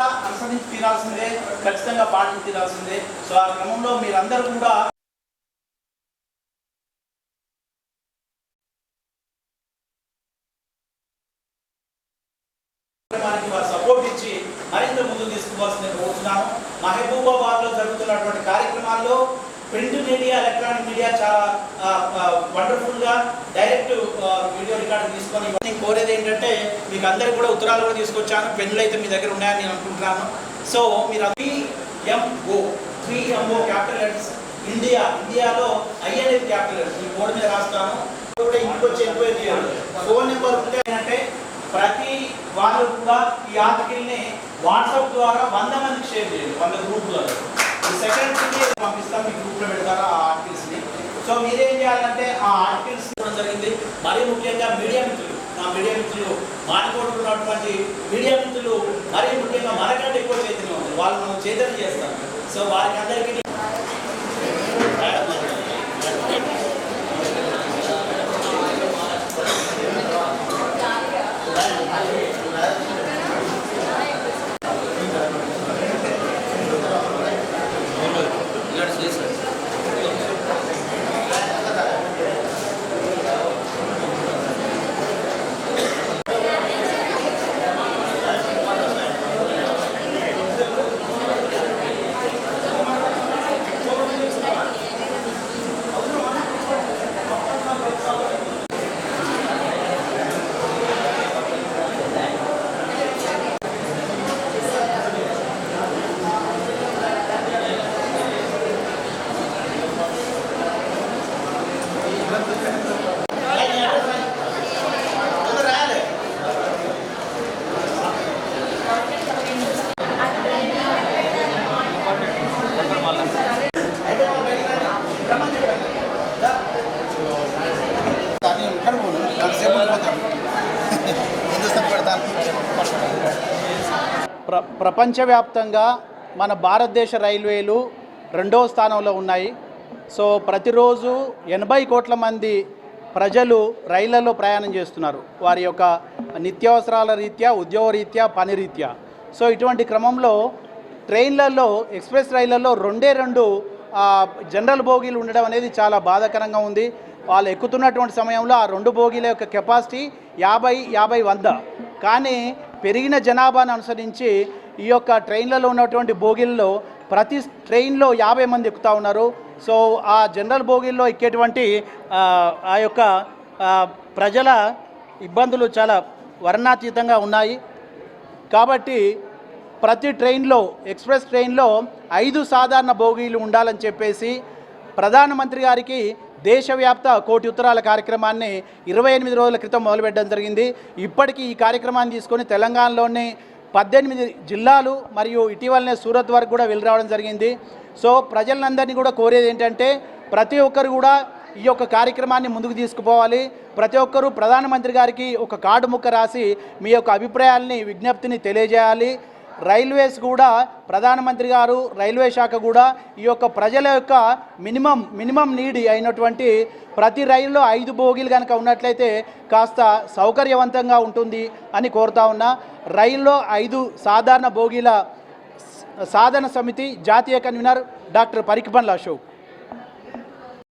తినాల్సిందే ఖచ్చితంగా పాటలు తినాల్సిందే సో ఆ క్రమంలో మీరందరూ కూడా సపోర్ట్ ఇచ్చి మరింత ముందు తీసుకుపోవాల్సిందిగా కోరుతున్నాను మహబూబాబాద్లో జరుగుతున్నటువంటి కార్యక్రమాల్లో ప్రింట్ మీడియా ఎలక్ట్రానిక్ మీడియా చాలా వండర్ఫుల్గా డైరెక్ట్ వీడియో రికార్డు తీసుకొని నేను కోరేది ఏంటంటే మీకు అందరికి కూడా ఉత్తరాలు కూడా తీసుకొచ్చాను. పెన్నులు అయితే మీ దగ్గర ఉన్నాయని నేను అనుకుంటున్నాను. సో మీరు PMO PMO capital letters India ఇండియాలో ఐఎన్ఎఫ్ క్యాపిటల్ లెటర్స్ ఈ బోర్డు మీద రాస్తాను. కూడా ఇంటికి వచ్చి ఎంక్వైరీ చేయాలి ఫోన్ నెంబర్ ఉంటే అంటే ప్రతి వాళ్ళు కూడా ఈ ఆర్టికల్ని వాట్సాప్ ద్వారా వంద మందికి షేర్ చేయండి. వంద గ్రూపులలో సెకండ్ పంపిస్తాం మీ గ్రూప్లో పెడతారు ఆ ఆర్టికల్స్ని. సో మీరేం చేయాలంటే ఆ ఆర్టికల్స్ జరిగింది. మరీ ముఖ్యంగా మీడియా మిత్రులు. మా మీడియా మిత్రులు మాట్లాడుతున్నటువంటి మీడియా మిత్రులు మరీ ముఖ్యంగా మనకంటే ఎక్కువ చైతన్యం ఉంది. వాళ్ళు మనం చైతన్యం చేస్తాం సో వారికి అందరికీ హిందుస్థాన్ పెడతాను. ప్ర ప్రపంచవ్యాప్తంగా మన భారతదేశ రైల్వేలు రెండవ స్థానంలో ఉన్నాయి. సో ప్రతిరోజు ఎనభై కోట్ల మంది ప్రజలు రైళ్ళలో ప్రయాణం చేస్తున్నారు. వారి యొక్క నిత్యావసరాల రీత్యా ఉద్యోగ రీత్యా పని రీత్యా. సో ఇటువంటి క్రమంలో ట్రైన్లలో ఎక్స్ప్రెస్ రైళ్ళలో రెండే రెండు జనరల్ బోగీలు ఉండడం అనేది చాలా బాధాకరంగా ఉంది. వాళ్ళు ఎక్కుతున్నటువంటి సమయంలో ఆ రెండు బోగీల యొక్క కెపాసిటీ యాభై యాభై వంద. కానీ పెరిగిన జనాభాను అనుసరించి ఈ యొక్క ట్రైన్లలో ఉన్నటువంటి బోగీల్లో ప్రతి ట్రైన్లో యాభై మంది ఎక్కుతూ ఉన్నారు. సో ఆ జనరల్ బోగీల్లో ఎక్కేటువంటి ఆ, యొక్క ప్రజల ఇబ్బందులు చాలా వర్ణాతీతంగా ఉన్నాయి. కాబట్టి ప్రతి ట్రైన్లో ఎక్స్ప్రెస్ ట్రైన్లో ఐదు సాధారణ బోగీలు ఉండాలని చెప్పేసి ప్రధానమంత్రి గారికి దేశవ్యాప్త కోటి ఉత్తరాల కార్యక్రమాన్ని ఇరవై ఎనిమిది రోజుల క్రితం మొదలుపెట్టడం జరిగింది. ఇప్పటికీ ఈ కార్యక్రమాన్ని తీసుకొని తెలంగాణలోని పద్దెనిమిది జిల్లాలు మరియు ఇటీవలనే సూరత్ వరకు కూడా వెళ్ళి రావడం జరిగింది. సో ప్రజలందరినీ కూడా కోరేది ఏంటంటే ప్రతి ఒక్కరు కూడా ఈ యొక్క కార్యక్రమాన్ని ముందుకు తీసుకుపోవాలి. ప్రతి ఒక్కరూ ప్రధానమంత్రి గారికి ఒక కార్డు ముక్క రాసి మీ యొక్క అభిప్రాయాల్ని విజ్ఞప్తిని తెలియజేయాలి. రైల్వేస్ కూడా ప్రధానమంత్రి గారు రైల్వే శాఖ కూడా ఈ యొక్క ప్రజల యొక్క మినిమం మినిమం నీడ్ అయినటువంటి ప్రతి రైల్లో ఐదు బోగీలు కనుక ఉన్నట్లయితే కాస్త సౌకర్యవంతంగా ఉంటుంది అని కోరుతా ఉన్నా. రైల్లో ఐదు సాధారణ బోగీల సాధన సమితి జాతీయ కన్వీనర్ డాక్టర్ పరికిపన్ల అశోక్